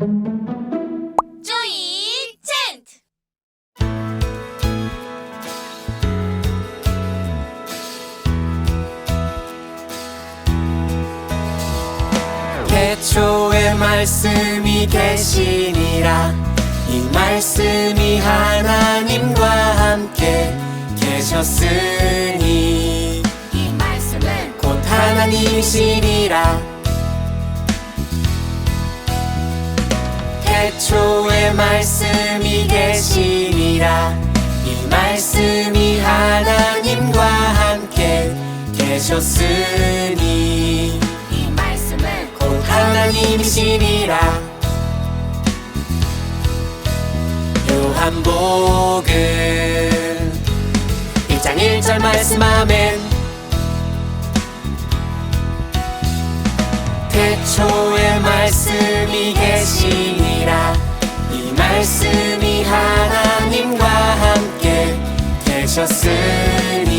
조이 챈트 태초에 말씀이 계시니라. 이 말씀이 하나님과 함께 계셨으니 이 말씀은 곧 하나님이시니라 태초에 말씀이 계시니라. 이 말씀이 하나님과 함께 계셨으니 이 말씀은 곧 하나님이시니라. 요한복음 1장 1절 말씀 아멘 태초에 말씀이 계시니라 이 말씀이 하나님과 함께 계셨으니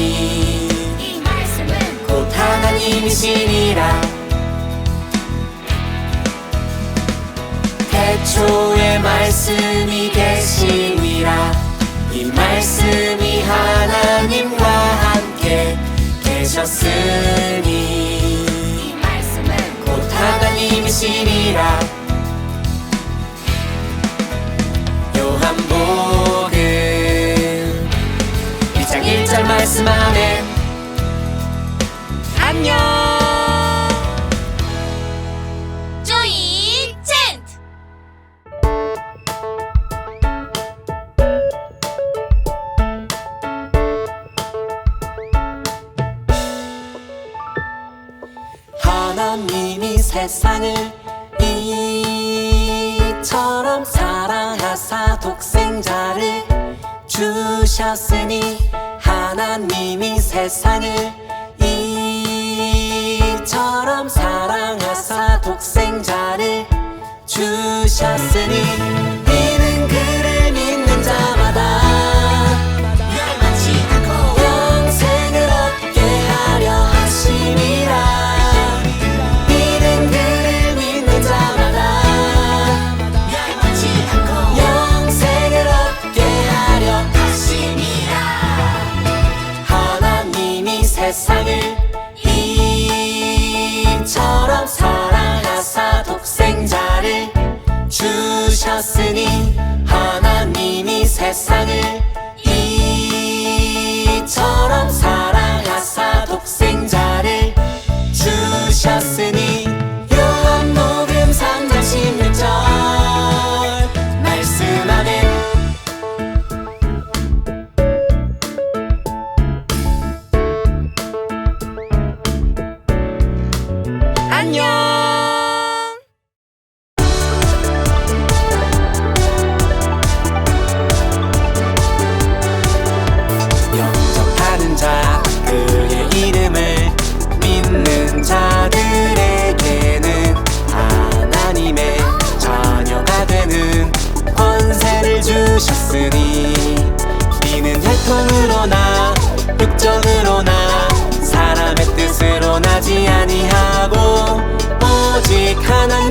이 말씀은 곧 하나님이시니라. 태초에 말씀이 계시니라. 이 말씀이 하나님과 함께 계셨으니 이 말씀은 곧 하나님이시니라 1절 말씀 아멘 안녕. 조이 챈트. 하나님이 세상을 이처럼 사랑하사 독생자를 주셨으니 하나님이 세상을 이처럼 사랑하사 독생자를 주셨으니 na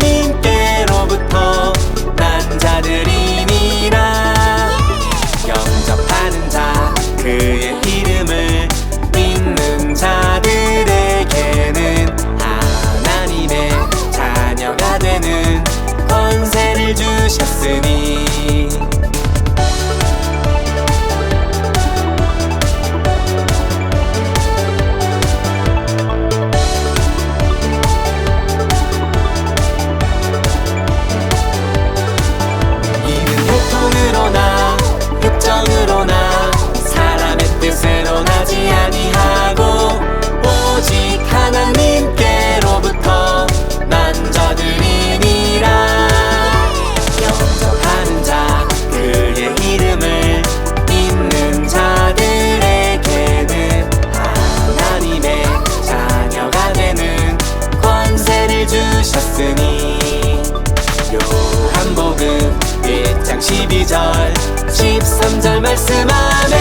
13절 말씀하네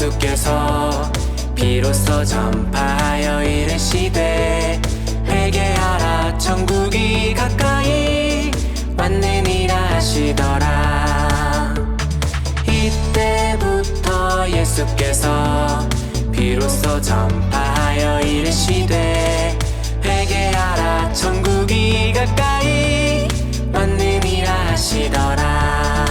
예수께서 비로소 전파하여 이르시되 회개하라 천국이 가까이 왔느니라 하시더라. 이때부터 예수께서 비로소 전파하여 이르시되 회개하라 천국이 가까이 왔느니라 하시더라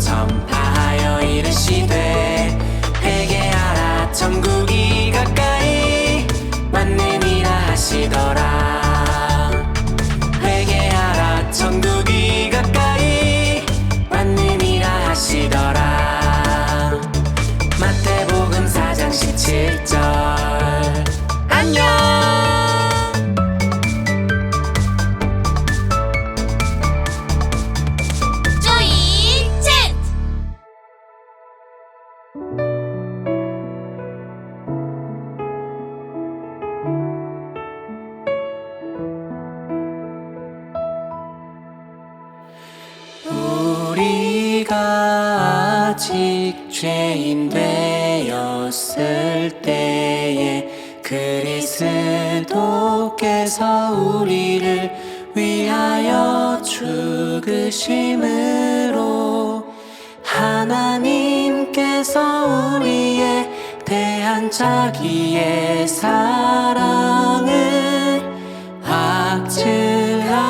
전파하여 이르시되 회개하라. 천국이 가까이 왔느니라 하시더라 그리스도께서 우리를 위하여 죽으심으로 하나님께서 우리에 대한 자기의 사랑을 확증하셨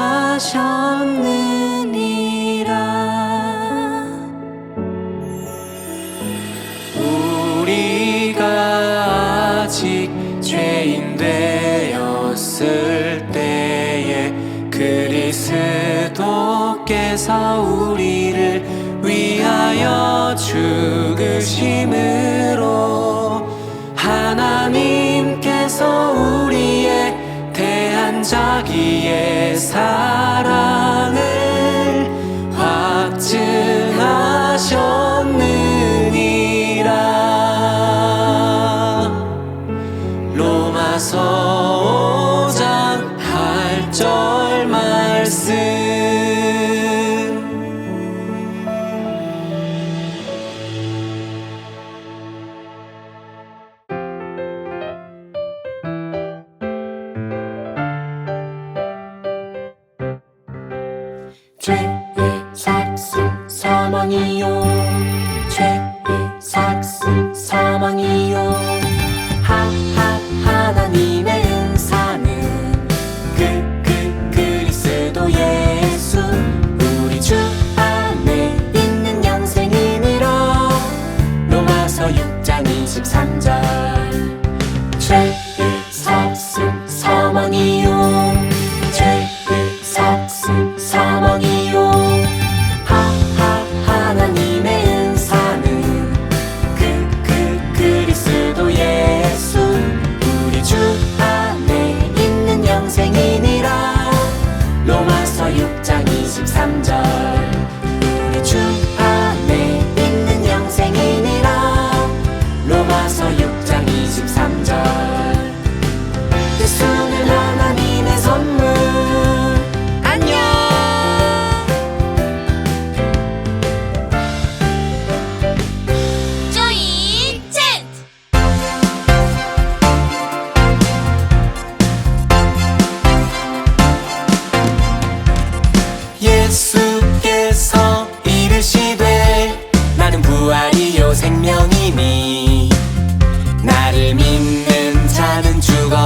그리스도께서 우리를 위하여 죽으심으로 하나님께서 우리에 대한 자기의 사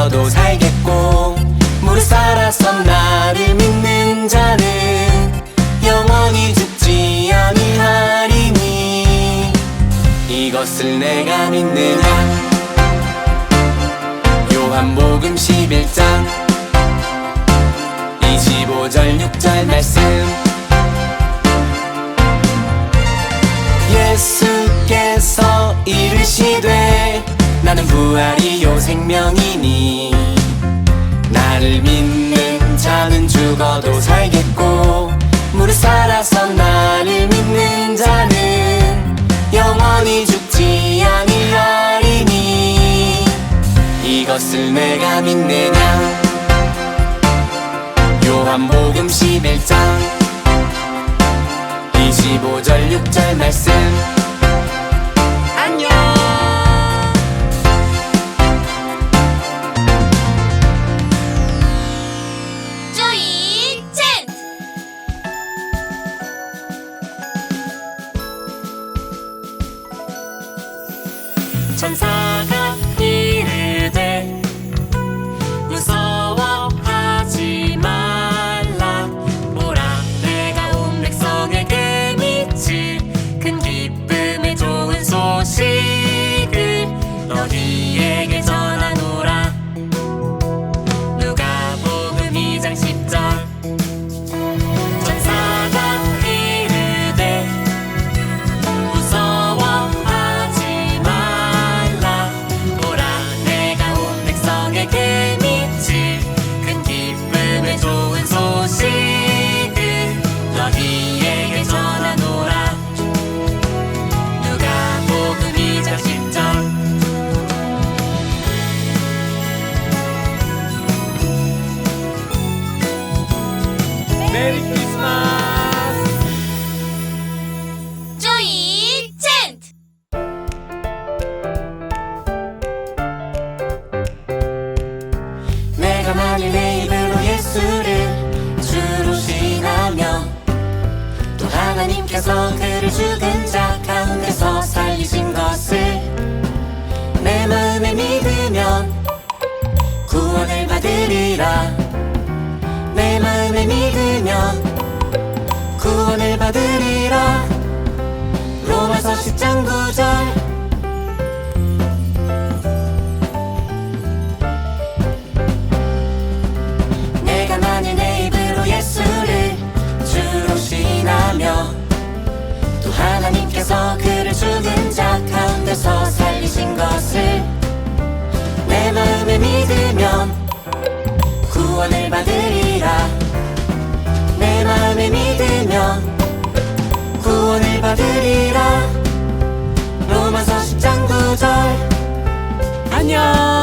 너도 살겠고 물을 살아서 나를 믿는 자는 영원히 죽지 아니하리니. 이것을 내가 믿느냐? 요한복음 11장 25절 6절 말씀. 예수께서 이르시되 나는 부활이요 생명이 죽어도 살겠고 무릇 살아서 나를 믿는 자는 영원히 죽지 아니하리니. 이것을 내가 믿느냐? 요한복음 11장 25절 6절 말씀 천사가 나님께서 그를 죽은 자 가운데서 살리신 것을 내 마음에 믿으면 구원을 받으리라. 내 마음에 믿으면 구원을 받으리라. 로마서 10장 9절 하나님께서 그를 죽은 자 가운데서 살리신 것을 내 마음에 믿으면 구원을 받으리라. 내 마음에 믿으면 구원을 받으리라. 로마서 10장 9절. 안녕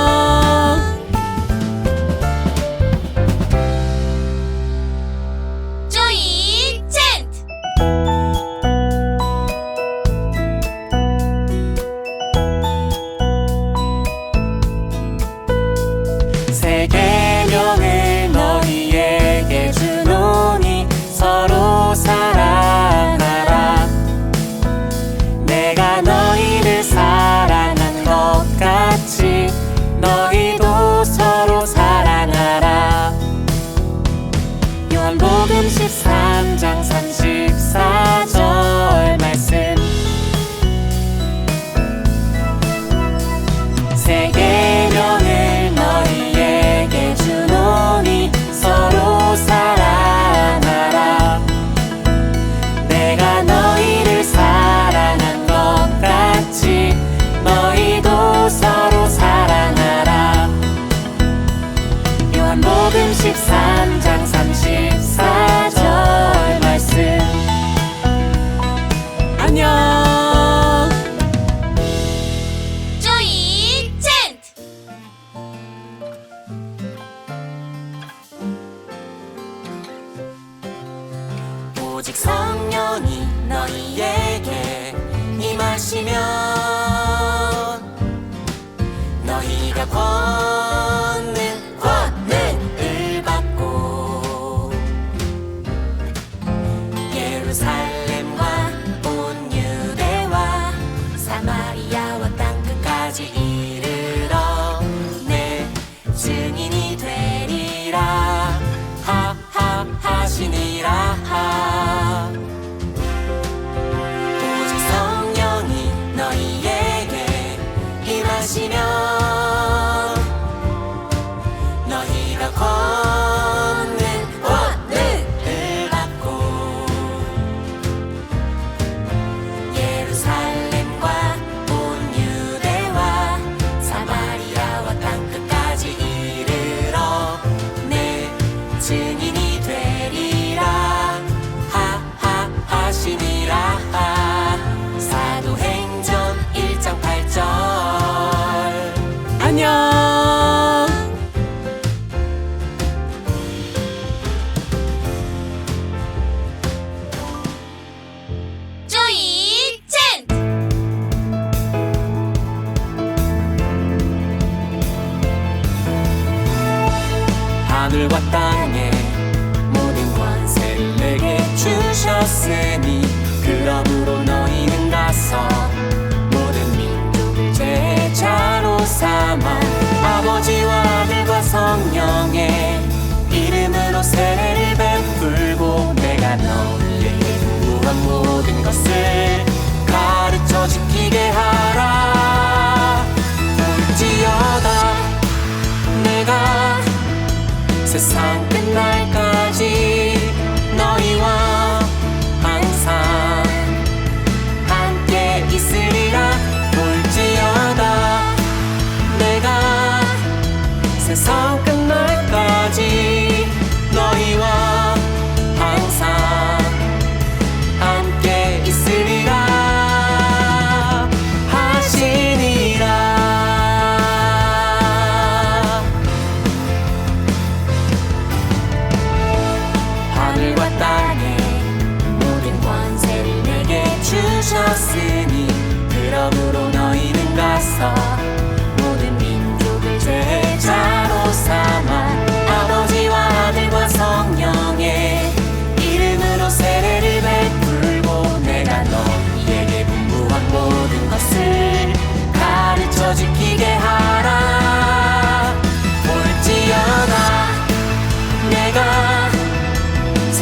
세상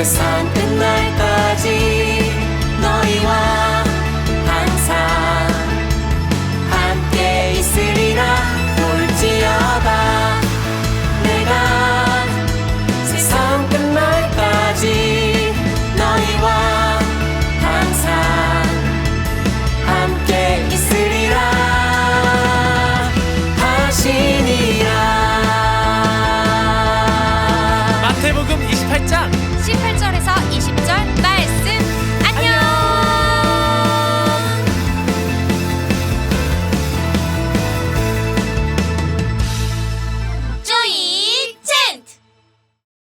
さ